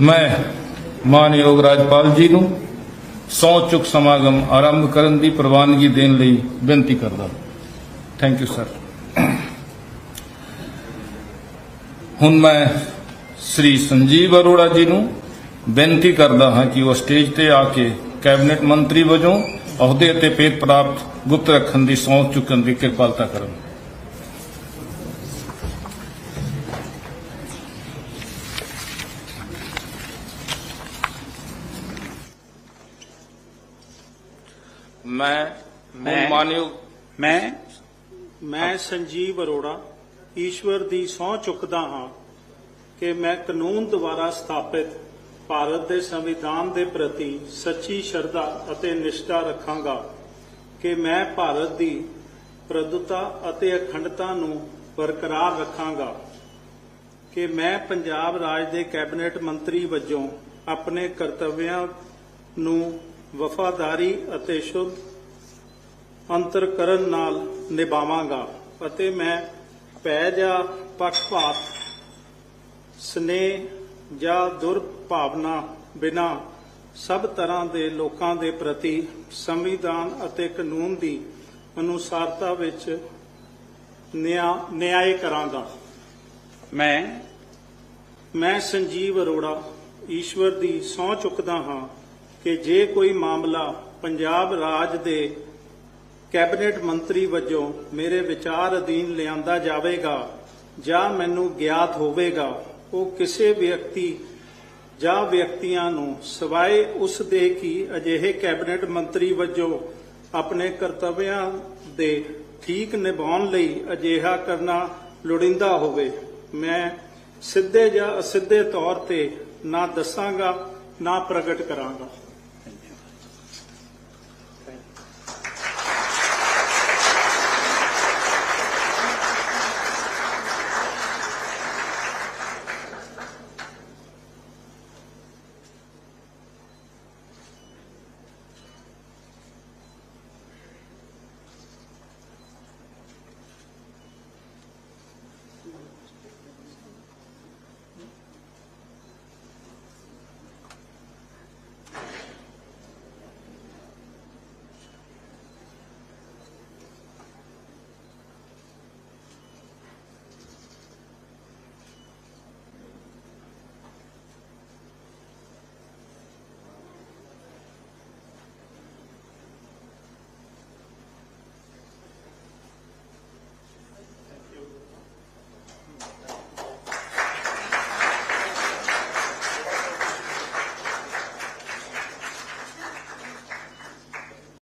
ਮੈਂ ਮਾਨਯੋਗ ਰਾਜਪਾਲ ਜੀ ਨੂੰ ਸਹੁੰ ਚੁੱਕ ਸਮਾਗਮ ਆਰੰਭ ਕਰਨ ਦੀ ਪ੍ਰਵਾਨਗੀ ਦੇਣ ਲਈ ਬੇਨਤੀ ਕਰਦਾ ਥੈਂਕ ਯੂ ਸਰ ਹੁਣ ਮੈਂ ਸ੍ਰੀ ਸੰਜੀਵ ਅਰੋੜਾ ਜੀ ਨੂੰ ਬੇਨਤੀ ਕਰਦਾ ਹਾਂ ਕਿ ਉਹ ਸਟੇਜ ਤੇ ਆ ਕੇ ਕੈਬਨਿਟ ਮੰਤਰੀ ਵਜੋਂ ਅਹੁਦੇ ਅਤੇ ਪੇਦ ਪ੍ਰਾਪਤ ਗੁਪਤ ਰੱਖਣ ਦੀ ਸਹੁੰ ਚੁੱਕਣ ਦੀ ਕਿਰਪਾਲਤਾ ਕਰਨ। ਮੈਂ ਮੈਂ- ਮਾਨਯੋਗ ਮੈਂ ਮੈਂ ਸੰਜੀਵ ਅਰੋੜਾ ਈਸ਼ਵਰ ਦੀ ਸਹੁੰ ਚੁੱਕਦਾ ਹਾਂ ਕਿ ਮੈਂ ਕਾਨੂੰਨ ਦੁਆਰਾ ਸਥਾਪਿਤ ਭਾਰਤ ਦੇ ਸੰਵਿਧਾਨ ਦੇ ਪ੍ਰਤੀ ਸੱਚੀ ਸ਼ਰਧਾ ਅਤੇ ਨਿਸ਼ਠਾ ਰੱਖਾਂਗਾ ਕਿ ਮੈਂ ਭਾਰਤ ਦੀ ਪ੍ਰਭੁਤਾ ਅਤੇ ਅਖੰਡਤਾ ਨੂੰ ਬਰਕਰਾਰ ਰੱਖਾਂਗਾ ਕਿ ਮੈਂ ਪੰਜਾਬ ਰਾਜ ਦੇ ਕੈਬਨਿਟ ਮੰਤਰੀ ਵਜੋਂ ਆਪਣੇ ਕਰਤੱਵਿਆਂ ਨੂੰ ਵਫਾਦਾਰੀ ਅਤੇ ਸ਼ੁੱਧ ਅੰਤਰਕਰਨ ਨਾਲ ਨਿਭਾਵਾਂਗਾ ਅਤੇ ਮੈਂ ਭੈ ਜਾਂ ਪੱਖਪਾਤ ਸਨੇਹ ਜਾਂ ਦੁਰਭਾਵਨਾ ਬਿਨਾ ਸਭ ਤਰ੍ਹਾਂ ਦੇ ਲੋਕਾਂ ਦੇ ਪ੍ਰਤੀ ਸੰਵਿਧਾਨ ਅਤੇ ਕਾਨੂੰਨ ਦੀ ਅਨੁਸਾਰਤਾ ਵਿੱਚ ਨਿਆਂ ਨਿਆਂ ਕਰਾਂਗਾ। ਮੈਂ ਮੈਂ ਸੰਜੀਵ ਅਰੋੜਾ ਈਸ਼ਵਰ ਦੀ ਸਹੁੰ ਚੁੱਕਦਾ ਹਾਂ। ਕਿ ਜੇ ਕੋਈ ਮਾਮਲਾ ਪੰਜਾਬ ਰਾਜ ਦੇ ਕੈਬਨਿਟ ਮੰਤਰੀ ਵਜੋਂ ਮੇਰੇ ਵਿਚਾਰ ਅਧੀਨ ਲਿਆਂਦਾ ਜਾਵੇਗਾ ਜਾਂ ਮੈਨੂੰ ਗਿਆਤ ਹੋਵੇਗਾ, ਉਹ ਕਿਸੇ ਵਿਅਕਤੀ ਜਾਂ ਵਿਅਕਤੀਆਂ ਨੂੰ ਸਿਵਾਏ ਉਸ ਦੇ ਕਿ ਅਜਿਹੇ ਕੈਬਨਿਟ ਮੰਤਰੀ ਵਜੋਂ ਆਪਣੇ ਕਰਤੱਵਿਆਂ ਦੇ ਠੀਕ ਨਿਭਾਉਣ ਲਈ ਅਜਿਹਾ ਕਰਨਾ ਲੋੜੀਂਦਾ ਹੋਵੇ। ਮੈਂ ਸਿੱਧੇ ਜਾਂ ਅਸਿੱਧੇ ਤੌਰ ਤੇ ਨਾ ਦੱਸਾਂਗਾ, ਨਾ ਪ੍ਰਗਟ ਕਰਾਂਗਾ।